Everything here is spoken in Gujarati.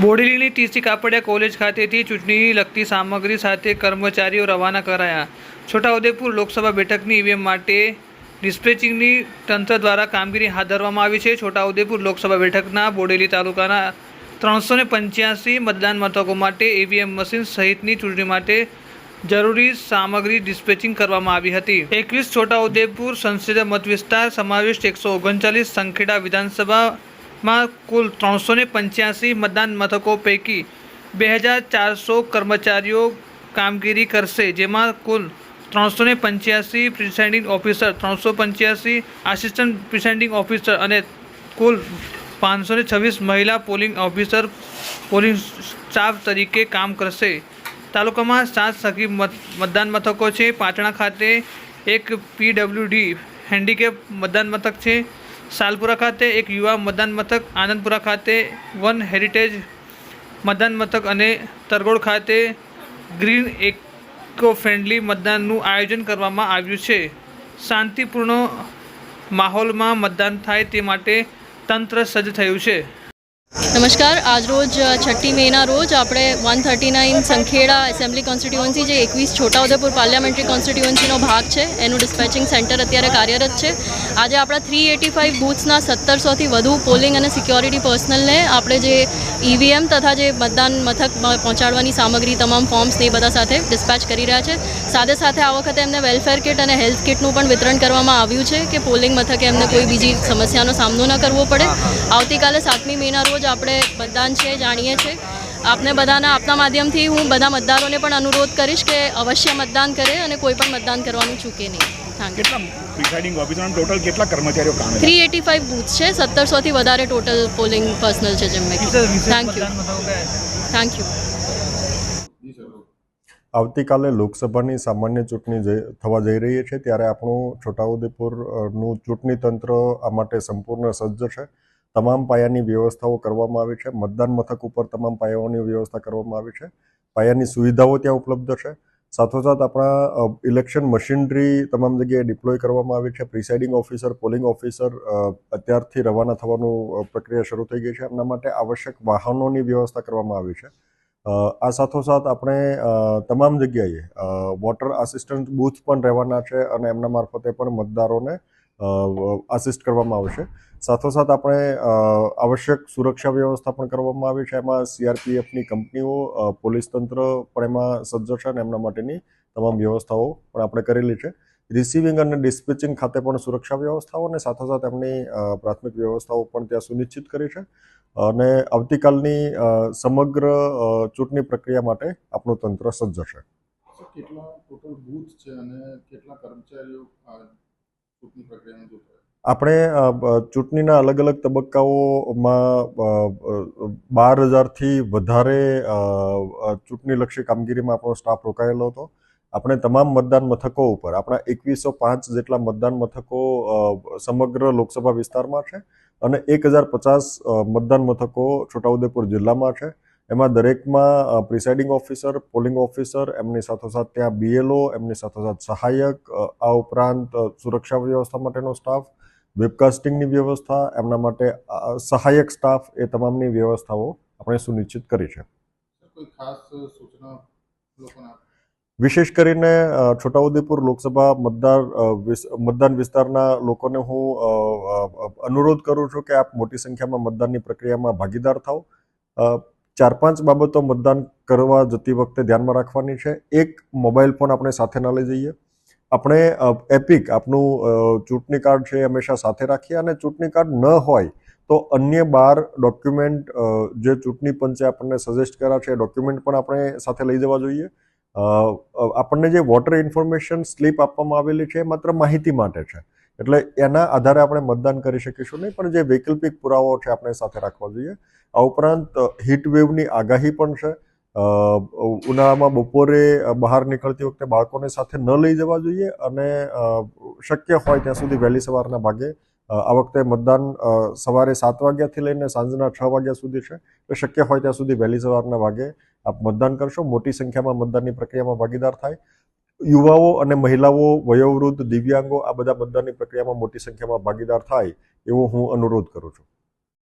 બોડેલીની ટીસી કાપડિયા કોલેજ ખાતેથી ચૂંટણીની લગતી સામગ્રી સાથે કર્મચારીઓ રવાના કરાયા. છોટાઉદેપુર લોકસભા બેઠકની ઈવીએમ માટે ડિસ્પેચિંગની તંત્ર દ્વારા કામગીરી હાથ ધરવામાં આવી છે. છોટાઉદેપુર લોકસભા બેઠકના બોડેલી તાલુકાના ત્રણસો ને પંચ્યાસી મતદાન મથકો માટે ઈવીએમ મશીન સહિતની ચૂંટણી માટે જરૂરી સામગ્રી ડિસ્પેચિંગ કરવામાં આવી હતી. એકવીસ છોટાઉદેપુર સંસદીય મત વિસ્તાર સમાવિષ્ટ એકસો ઓગણચાલીસ સંખેડા વિધાનસભામાં કુલ ત્રણસો ને પંચ્યાસી મતદાન મથકો પૈકી બે હજાર ચારસો કર્મચારીઓ કામગીરી કરશે, જેમાં કુલ ત્રણસો ને પંચ્યાસી પ્રિસાઇડિંગ ઓફિસર, ત્રણસો પંચ્યાસી આસિસ્ટન્ટ પ્રિસાઇડિંગ ઓફિસર અને કુલ પાંચસો ને છવ્વીસ મહિલા પોલિંગ ઓફિસર, પોલિંગ સ્ટાફ તરીકે કામ કરશે. તાલુકામાં સાત સખી મત, મતદાન મથકો છે. પાટણા ખાતે એક પીડબ્લ્યુડી હેન્ડીકેપ મતદાન મથક છે. સાલપુરા ખાતે એક યુવા મતદાન મથક, આનંદપુરા ખાતે વન હેરિટેજ મતદાન મથક અને તરગોડ ખાતે ગ્રીન એકો ફ્રેન્ડલી મતદાનનું આયોજન કરવામાં આવ્યું છે. શાંતિપૂર્ણ માહોલમાં મતદાન થાય તે માટે તંત્ર સજ્જ થયું છે. નમસ્કાર. આજરોજ છઠ્ઠી મેના રોજ આપણે one thirty nine Sankheda assembly constituency જે એકવીસ છોટાઉદેપુર પાર્લામેન્ટરી કોન્સ્ટિટ્યુઅન્સીનો ભાગ છે, એનું ડિસ્પેચિંગ સેન્ટર અત્યારે કાર્યરત છે. આજે આપણા થ્રી એટી ફાઇવ બૂથ્સના સત્તરસોથી વધુ પોલિંગ અને સિક્યોરિટી પર્સનલને આપણે જે ઈવીએમ તથા જે મતદાન મથક પહોંચાડવાની સામગ્રી, તમામ ફોર્મ્સ એ બધા સાથે ડિસ્પેચ કરી રહ્યા છે. સાથે સાથે આ વખતે એમને વેલફેર કિટ અને હેલ્થ કિટનું પણ વિતરણ કરવામાં આવ્યું છે કે પોલિંગ મથકે એમને કોઈ બીજી સમસ્યાનો સામનો ન કરવો પડે. આવતીકાલે સાતમી મેના રોજ આપણે મતદાન છે જાણીએ છીએ આપને બધાના આપના માધ્યમથી હું બધા મતદારોને પણ અનુરોધ કરીશ કે અવશ્ય મતદાન કરે અને કોઈ પણ મતદાન કરવાનું ચૂકે નહીં. કેટલા પ્રિસાઇડિંગ ઓફિસર ટોટલ કેટલા કર્મચારીઓ કામ કરે? થ્રી એટી ફાઇવ બૂથ છે સત્તરસોથી વધારે ટોટલ પોલિંગ પર્સનલ છે જેમ મેં થેન્ક યુ. Thank you. આવતીકાલે લોકસભાની સામાન્ય ચૂંટણી થવા જઈ રહી છે. ત્યારે આપણું છોટાઉદેપુરનું ચૂંટણી તંત્ર આ માટે સંપૂર્ણ સજ્જ છે. તમામ પાયાની વ્યવસ્થાઓ કરવામાં આવી છે. મતદાન મથક ઉપર તમામ પાયાઓની વ્યવસ્થા કરવામાં આવી છે. પાયાની સુવિધાઓ ત્યાં ઉપલબ્ધ છે. સાથોસાથ આપણા ઇલેક્શન મશીનરી તમામ જગ્યાએ ડિપ્લોય કરવામાં આવી છે. પ્રિસાઇડિંગ ઓફિસર પોલિંગ ઓફિસર અત્યારથી રવાના થવાનું પ્રક્રિયા શરૂ થઈ ગઈ છે. એમના માટે આવશ્યક વાહનોની વ્યવસ્થા કરવામાં આવી છે. આ સાથોસાથ આપણે તમામ જગ્યાએ વોટર આસિસ્ટન્ટ બૂથ પણ રહેવાના છે અને એમના મારફતે પણ મતદારોને આસિસ્ટ કરવામાં આવશે. સાથોસાથ આપણે આવશ્યક સુરક્ષા વ્યવસ્થા પણ કરવામાં આવી છે. એમાં સીઆરપીએફની કંપનીઓ પોલીસ તંત્ર પણ એમાં સજ્જ છે અને એમના માટેની તમામ વ્યવસ્થાઓ પણ આપણે કરેલી છે. રિસીવિંગ અને ડિસ્પેચિંગ ખાતે પણ સુરક્ષા વ્યવસ્થાઓ અને સાથોસાથ એમની પ્રાથમિક વ્યવસ્થાઓ પણ ત્યાં સુનિશ્ચિત કરી છે. અને આવતીકાલની સમગ્ર ચૂંટણી પ્રક્રિયા માટે આપણું તંત્ર સજ્જ છે. કેટલા ટોટલ બૂથ છે અને કેટલા કર્મચારીઓ આપણે ચૂંટણીના અલગ અલગ તબક્કાઓમાં બાર હજારથી વધારે ચૂંટણીલક્ષી કામગીરીમાં આપણો સ્ટાફ રોકાયેલો હતો. આપણે તમામ મતદાન મથકો ઉપર, આપણા એકવીસો પાંચ જેટલા મતદાન મથકો સમગ્ર લોકસભા વિસ્તારમાં છે અને એક હજાર પચાસ મતદાન મથકો છોટાઉદેપુર જિલ્લામાં છે. એમાં દરેકમાં પ્રિસાઇડિંગ ઓફિસર પોલિંગ ઓફિસર એમની સાથોસાથ ત્યાં બીએલઓ એમની સાથોસાથ સહાયક આ ઉપરાંત સુરક્ષા વ્યવસ્થા માટેનો સ્ટાફ વેબકાસ્ટિંગની વ્યવસ્થા એમના માટે સહાયક સ્ટાફ એ તમામની વ્યવસ્થાઓ આપણે સુનિશ્ચિત કરી છે. ખાસ સૂચના વિશેષ કરીને છોટાઉદેપુર લોકસભા મતદાર મતદાન વિસ્તારના લોકોને હું અનુરોધ કરું છું કે આપ મોટી સંખ્યામાં મતદાનની પ્રક્રિયામાં ભાગીદાર થાઓ. ચાર પાંચ બાબતો મતદાન કરવા જતી વખતે ધ્યાનમાં રાખવાની છે. એક, મોબાઈલ ફોન આપણે સાથે ના લઈ જઈએ. આપણે એપિક આપનું ચૂંટણી કાર્ડ છે એ હંમેશા સાથે રાખીએ અને ચૂંટણી કાર્ડ ન હોય તો અન્ય બાર ડોક્યુમેન્ટ જે ચૂંટણી પંચે આપણને સજેસ્ટ કર્યા છે એ ડોક્યુમેન્ટ પણ આપણે સાથે લઈ જવા જોઈએ. આપણને જે વોટર ઇન્ફોર્મેશન સ્લીપ આપવામાં આવેલી છે એ માત્ર માહિતી માટે છે. એટલે એના આધારે આપણે મતદાન કરી શકીશું નહીં, પણ જે વૈકલ્પિક પુરાવાઓ છે આપણે સાથે રાખવા જોઈએ. આ ઉપરાંત વેવની આગાહી પણ છે. ઉનાળામાં બપોરે બહાર નીકળતી વખતે બાળકોને સાથે ન લઈ જવા જોઈએ અને શક્ય હોય ત્યાં સુધી વહેલી સવારના ભાગે આ વખતે મતદાન સવારે સાત વાગ્યાથી લઈને સાંજના છ વાગ્યા સુધી છે. એટલે શક્ય હોય ત્યાં સુધી વહેલી સવારના ભાગે આપ મતદાન કરશો. મોટી સંખ્યામાં મતદાનની પ્રક્રિયામાં ભાગીદાર થાય. યુવાઓ અને મહિલાઓ વયોવૃદ્ધ દિવ્યાંગો આ બધા મતદાનની પ્રક્રિયામાં મોટી સંખ્યામાં ભાગીદાર થાય એવો હું અનુરોધ કરું છું.